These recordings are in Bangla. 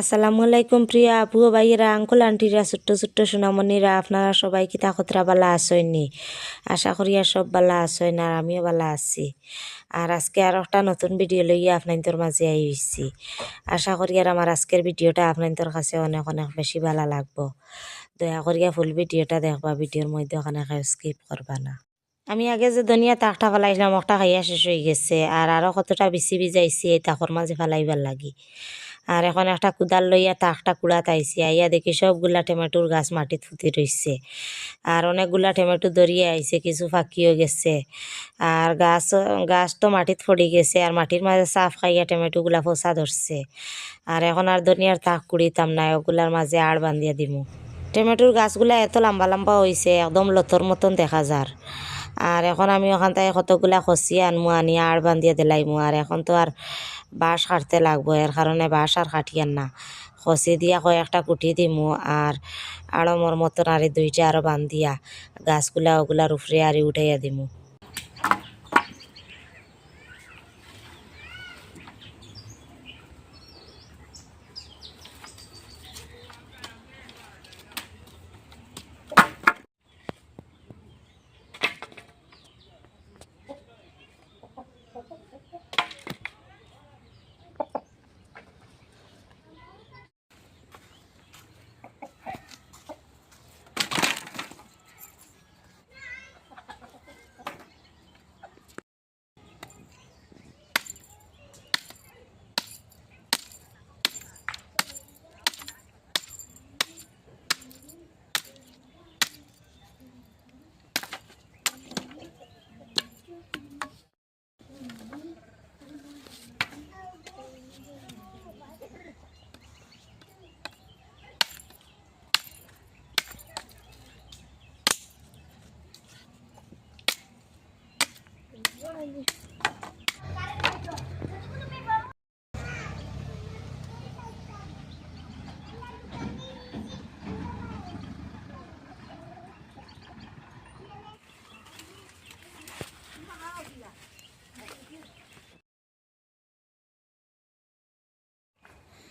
আসসালামু আলাইকুম প্রিয়া আপু ভাইয়েরা, আঙ্কুল আন্টিরা, ছোট্ট ছোট্ট সোনামণিরা, আপনারা সবাই কিতা খতরা বালা আসইনি আশা করি আর সব বালা আসইন আর আমিও বালা আছি। আর আজকে আর একটা নতুন ভিডিও লইয়া আপনাদের মাঝে আইছি। আশা করি আর আমার আজকের ভিডিওটা আপনাদের কাছে অনেক অনেক বেশি ভালো লাগবো। দয়া করিয়া ফুল ভিডিওটা দেখবা, ভিডিওর মধ্যে ওখানে স্কিপ করবা না। আমি আগে যে ধনিয়া তাকটা ফেলাইছিলাম একটা খাইয়া শেষ হয়ে গেছে। আর আরও কতটা বেশি ভিজাইছি, এই তাকর মাঝে ফেলাইবার লাগি। আর এখন একটা কুদাল লইয়া তাকটা কুড়াত আইছি আইয়া দেখি সবগুলা টমেটোর গাছ মাটিত ফুটি রইছে। আর অনেকগুলা টমেটো ধরিয়ে আইছে, কিছু ফাঁকিও গেছে। আর গাছ গাছ তো মাটিত পড়ে গেছে, আর মাটির মাঝে সাফ খাইয়া টমেটোগুলা ফসা ধরছে। আর এখন আর ধনিয়ার তাক কুড়িতাম না ওগুলার মাঝে আড় বান্ধিয়া দিমু। টমেটোর গাছগুলা এত লম্বা লম্বা হয়েছে একদম লতর মতন দেখা যার। আর এখন আমি ওখান থেকে কতগুলা খসি আনমু আনি আর বান্ধিয়ে দিলাইমু। আর এখন তো আর বাঁশ কাটতে লাগবো, এর কারণে বাঁশ আর কাটিয়ান না। খসি দিয়া কয়েকটা কুটি দিমু আর আড়মর মতন আরে দুইটা আরও বান্ধিয়া গাছগুলা ওগুলার উপরে আরে উঠাইয়া দিমু।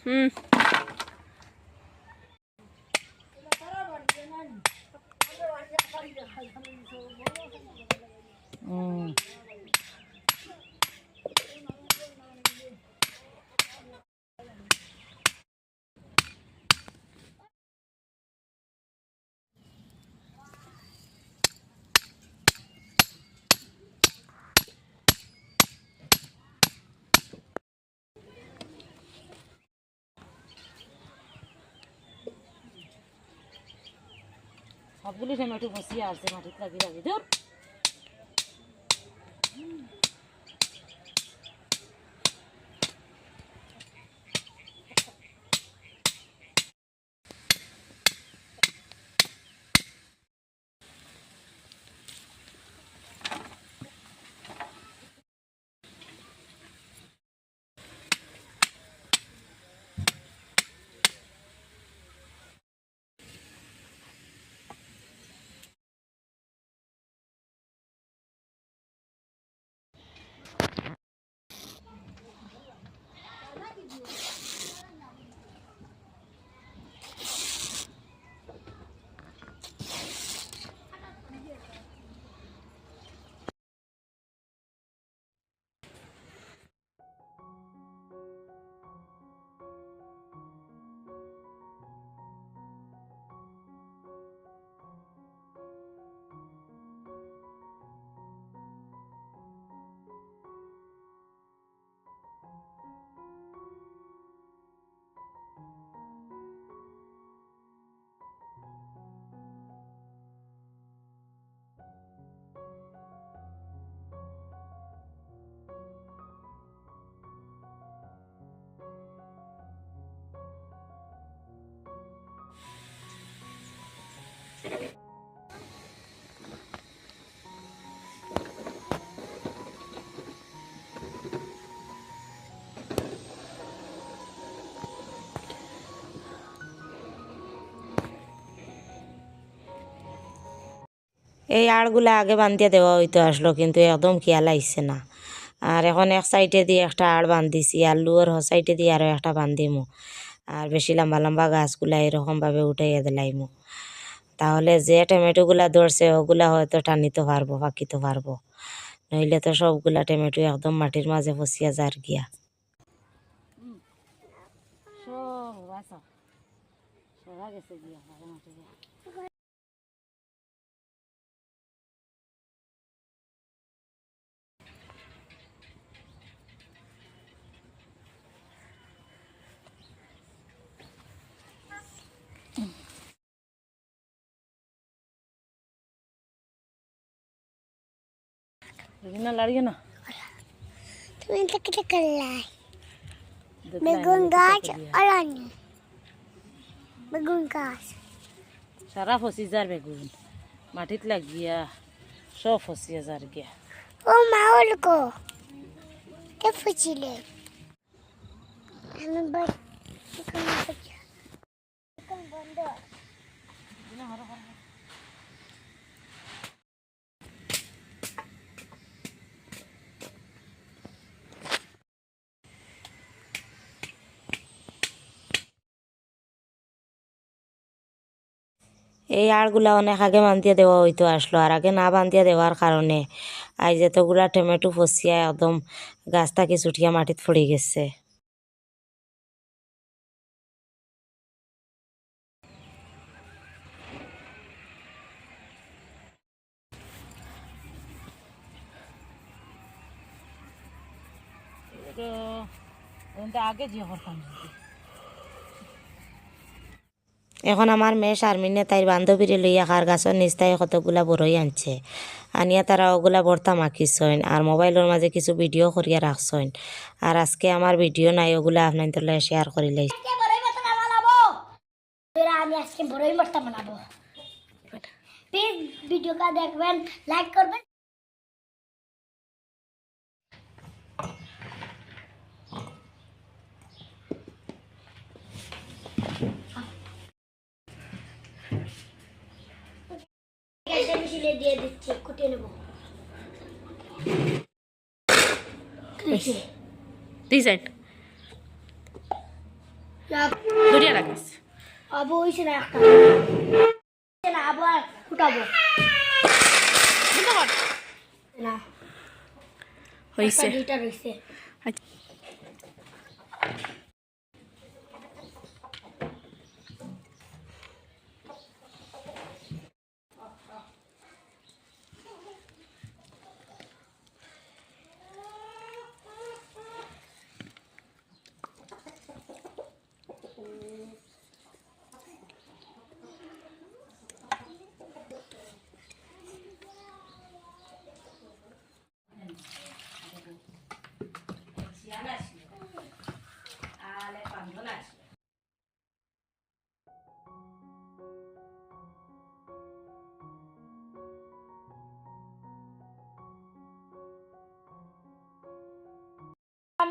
嗯。嗯。সবগুলি টমেটো ফসিয়া আছে মাটিত লাগি লাগি ধর! এই আড়গুলা আগে বান্ধিয়ে দেওয়া হইতো আসলো, কিন্তু একদম খেয়াল আইসে না। আর এখন এক সাইডে দিয়ে একটা আড় বান্ধিছি, আর লুয়ার হ সাইডে দিয়ে আরও একটা বান্ধিমু। আর বেশি লম্বা লম্বা গাছগুলা এরকমভাবে উঠাইয়া দিলাইমু। তাহলে যে টমেটোগুলা ধরছে, ওগুলা হয়তো টানিতে পারব, পাকিতে পারব। নইলে তো সবগুলা টমেটো একদম মাটির মাঝে ফসিয়া যার গিয়া। না লাড়িয়ে না তুমি থেকে করলাই বেগুন গাছ অরণ্য বেগুন গাছ সারা ফসি যার বেগুন মাটিত লাগিয়া সব ফসিয়া যার গিয়া ও মা ওলকো কে ফুছিলে আমি বাচ্চা এখন বন্ধ এই আড়গুলা অনেক আগে বান্ধিয়া দেওয়া হইতো আসলো, আর আগে না বান্ধিয়া দেওয়ার কারণে আজ এতগুলা টমেটো ফসিয়া একদম গাছ থাকি ছুটিয়া মাটিত পড়ে গেছে আগে যে করতাম যদি। এখন আমার মেয়ে শারমিনে তাইর বান্ধবীরে লইয়া খার গাছের নিস্তায় কতগুলা বড়ই আনছে। আনিয়া তারা ওগুলা বর্তা মাখিছইন আর মোবাইলের মাঝে কিছু ভিডিও করিয়া রাখছইন আর আজকে আমার ভিডিও নাই, ওগুলা আপনাদের শেয়ার করি লাই। ভিডিওটা দেখবেন লাইক করবেন। মিশিয়ে দিয়ে দিচ্ছি কুটিয়ে নেব। দুই সাইড রাখিস। আবু হইছে না একটা। না আবার ফুটাবো। না। হয়েছে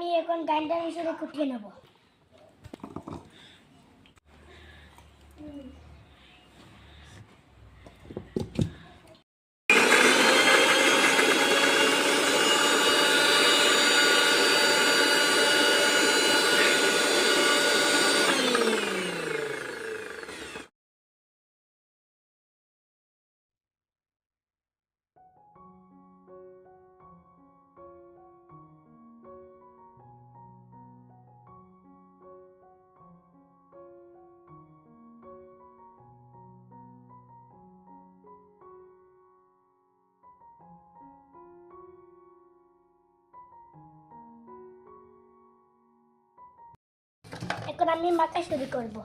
একটা এখন গানটা আমি হিসেবে কুটিয়ে নেব। এখন আমি মাখা শুরু করব।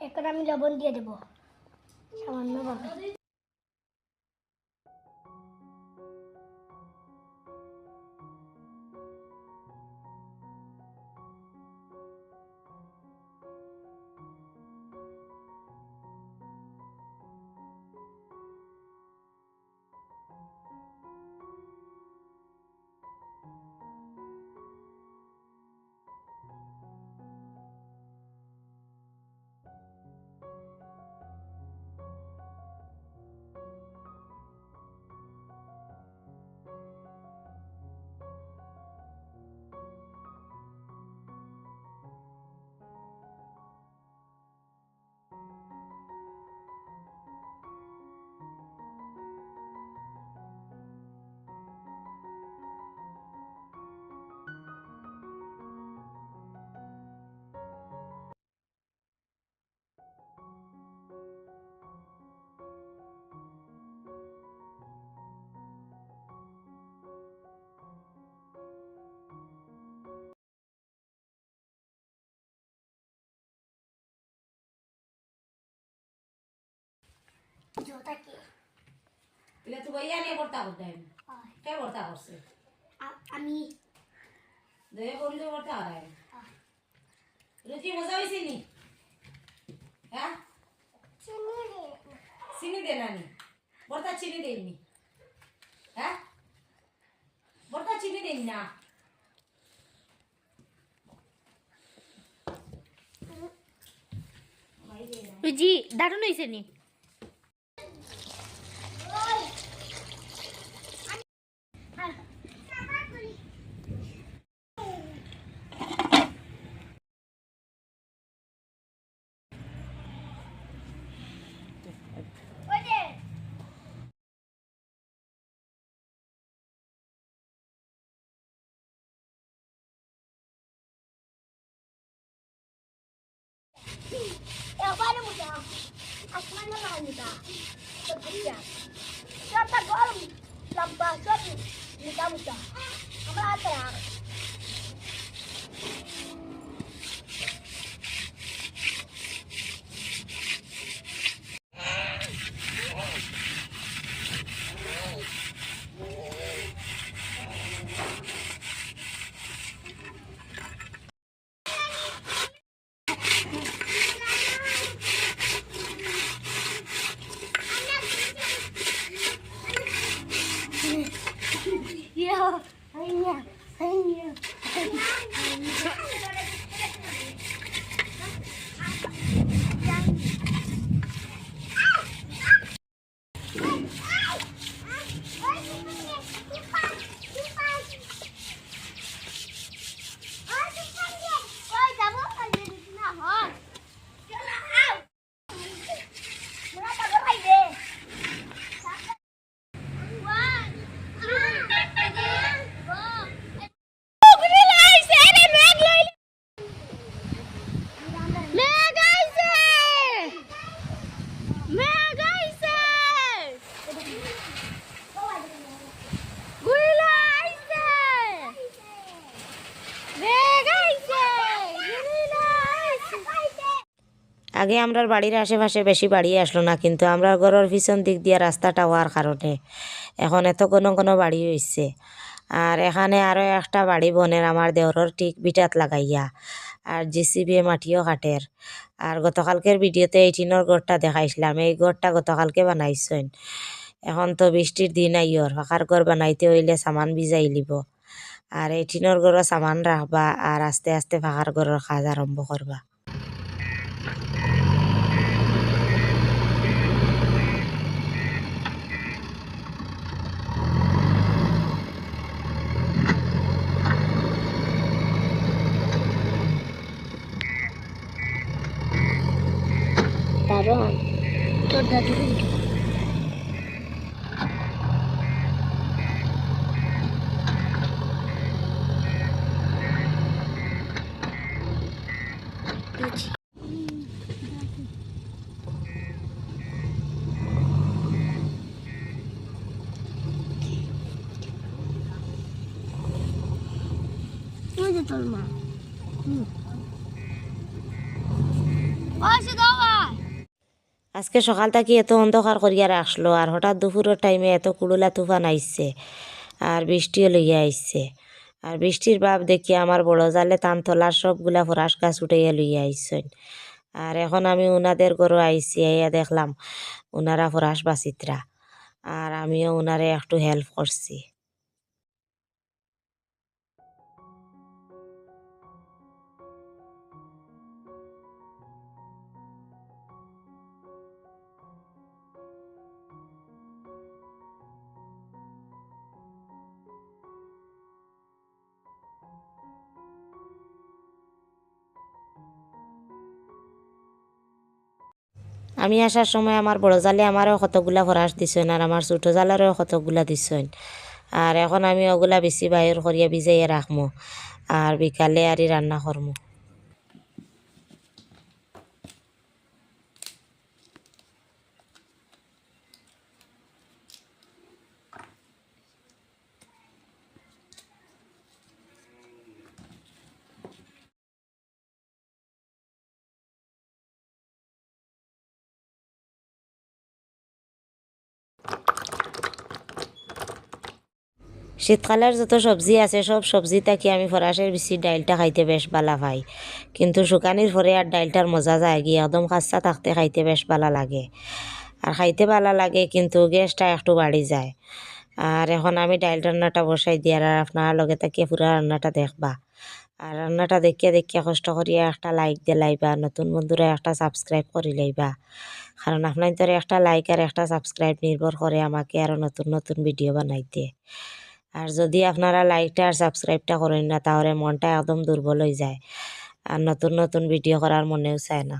এখন আমি লবণ দিয়ে দেবো। সামান্য জোতা কি নিয়ে ভর্তা করতে হয়। কে ভর্তা করছে আমি। দয়ে করলে ভর্তা হয়। রুচি মজা হয়েছে নি? হ্যাঁ? চিনি দে। চিনি দে নানি। চিনি দেননি হ্যাঁ? ভর্তা চিনি দেন না? জি দারুণ হয়েছে নি? Eu vou mudar. Aqui não vai mudar. Só podia. Só tá agora. Lampa, só me dá mudar. Vamos lá atrás. Yo, yo, yo. আগে আমরার বাড়ির আশেপাশে বেশি বাড়ি আসলো না, কিন্তু আমরা ঘরের পিছন দিক দিয়ে রাস্তাটা হওয়ার কারণে এখন এত কোনো কোনো বাড়ি হইছে। আর এখানে আরও একটা বাড়ি বনের আমার দেওরের ঠিক বিটাত লাগাইয়া, আর জিসিবি মাটিও কাটের। আর গতকালকের ভিডিওতে এই টিনের ঘরটা দেখাইছিলাম, এই ঘরটা গতকালকে বানাইছেন। এখন তো বৃষ্টির দিন আইয়র ফাঁকার ঘর বানাইতে হইলে সামান ভিজাই লিব। আর এই টিনের ঘরও সামান রাখবা আর আস্তে আস্তে ফাঁকার ঘরের কাজ আরম্ভ করবা দারুণ তোর দাদু তোর মা? আজকে সকাল থেকে এত অন্ধকার করিয়া রাখল আর হঠাৎ দুপুরের টাইমে এত কুড়ুলা তুফান আইসছে আর বৃষ্টিও লইয়া আইসছে আর বৃষ্টির ভাব দেখিয়া আমার বড় জালে টান তলার সবগুলা ফরাস গাছ উঠাইয়া লইয়া আইসছেন আর এখন আমি উনাদের গরু আইসি আইয়া দেখলাম উনারা ফরাস বাচিত্রা আর আমিও উনারে একটু হেল্প করছি। আমি আসার সময় আমার বড় জালে আমারও কতগুলা ফরাস দিছেন আর আমার ছোটো জালেরও কতগুলা দিছেন। আর এখন আমি ওগুলা বেশি বাইর করিয়া ভিজাইয়া রাখমু আর বিকালে আরই রান্না করমু শীতকালের যত সবজি আছে সব সবজি থাকি আমি ফরাসের বেশি ডাইলটা খাইতে বেশ ভালো পাই। কিন্তু শুকানির পরে আর ডাইলটার মজা যায় গিয়ে একদম কাঁচা থাকতে খাইতে বেশ ভালো লাগে। আর খাইতে ভালো লাগে, কিন্তু গ্যাসটা একটু বাড়ি যায়। আর এখন আমি ডাইল রান্নাটা বসাই দিই আর আপনার লগে তাকিয়ে পুরো রান্নাটা দেখবা। আর রান্নাটা দেখিয়া দেখিয়া কষ্ট করিয়া একটা লাইক দিয়ে লাইবা নতুন বন্ধুরা একটা সাবস্ক্রাইব করে লাইবা। কারণ আপনার তোর একটা লাইক আর একটা সাবস্ক্রাইব নির্ভর করে আমাকে আরও নতুন নতুন ভিডিও বানাইতে। আর যদি আপনারা লাইকটা আর সাবস্ক্রাইবটা করেন না, তাহলে মনটা একদম দুর্বল হয়ে যায়। আর নতুন নতুন ভিডিও করার মনেও চায় না।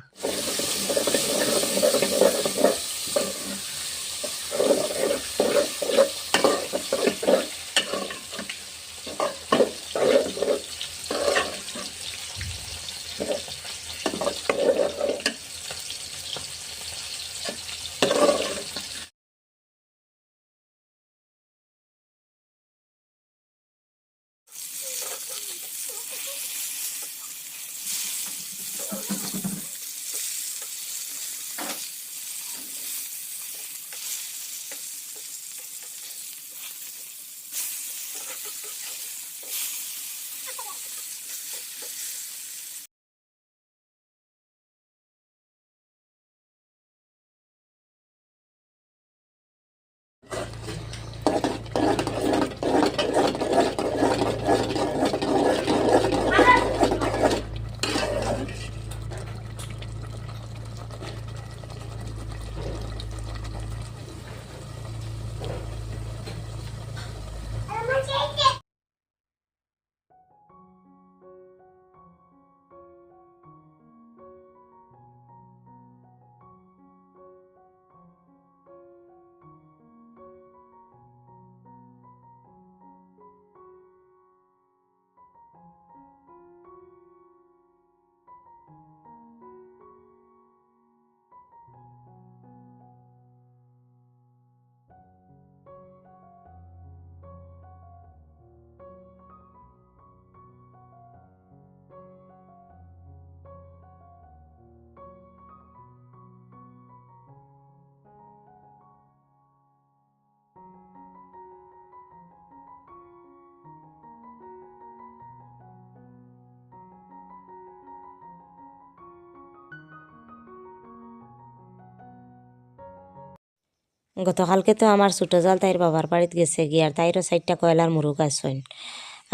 গতকালকে তো আমার ছোটো জাল তাইর বাবার বাড়িতে গেছে গিয়ে, আর তাইরও সাইডটা কয়লার মুরুগ আসইন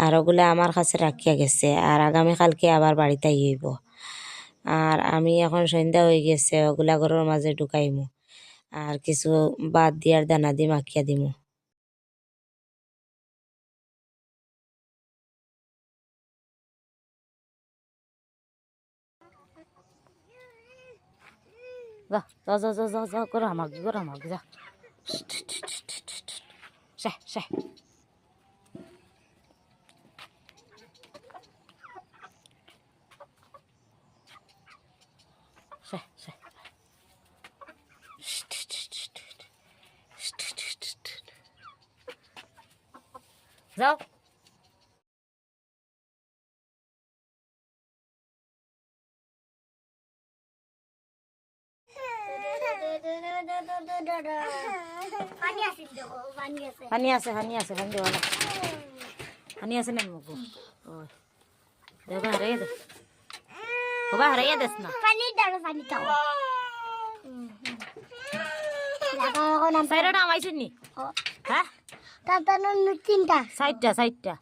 আর ওগুলা আমার কাছে রাখিয়া গেছে, আর আগামীকালকে আবার বাড়িতে হইব। আর আমি এখন সন্ধ্যা হয়ে গেছে, ওগুলা ঘরের মাঝে ঢুকাইমু। আর কিছু বাদ দিয়ার দানা দি মাখিয়া দিমু। যা যা যা যা যা, করে আমাক করে আমাক, যা। সে সে সে সে যাও পানি আছে পানি আছে। পানি আছে পানি আছে না ওই দেবা হারাইয়া দে। হবা হারাইয়া দেস না। পানি দাও পানি দাও লাগা এখন আমি সাইডটা নি? হ্যাঁ তিনটা। সাইডটা সাইডটা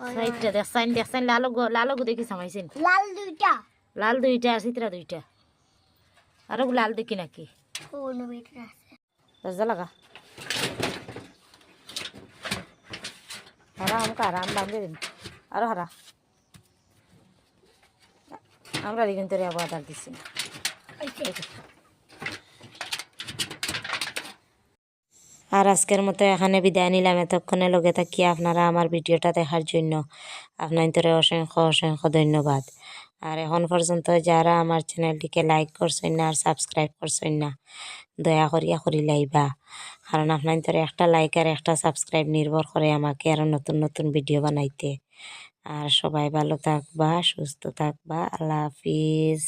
সাইডটা দেখছেন দেখছেন লালু গো দেখি সামাইছেন লাল দুইটা। লাল দুইটা আর দুইটা। আরও লাল দেখি নাকি? দরজা লাগা। আরাম বাঁধে দিন। আরও হারা। আমরা তোরে আবার দিচ্ছি আর আজকের মতো এখানে বিদায় নিলাম। এতক্ষণে লগে থাকি আপনারা আমার ভিডিওটা দেখার জন্য। আপনার তোরে অসংখ্য অসংখ্য ধন্যবাদ। আর এখন পর্যন্ত যারা আমার চ্যানেলটিকে লাইক করছেন না আর সাবস্ক্রাইব করছেন না, দয়া করিয়া করি লাইবা। কারণ আপনার তো একটা লাইক আর একটা সাবস্ক্রাইব নির্ভর করে আমাকে আরও নতুন নতুন ভিডিও বানাইতে। আর সবাই ভালো থাকবা, সুস্থ থাকবা, আল্লাহ হাফিজ।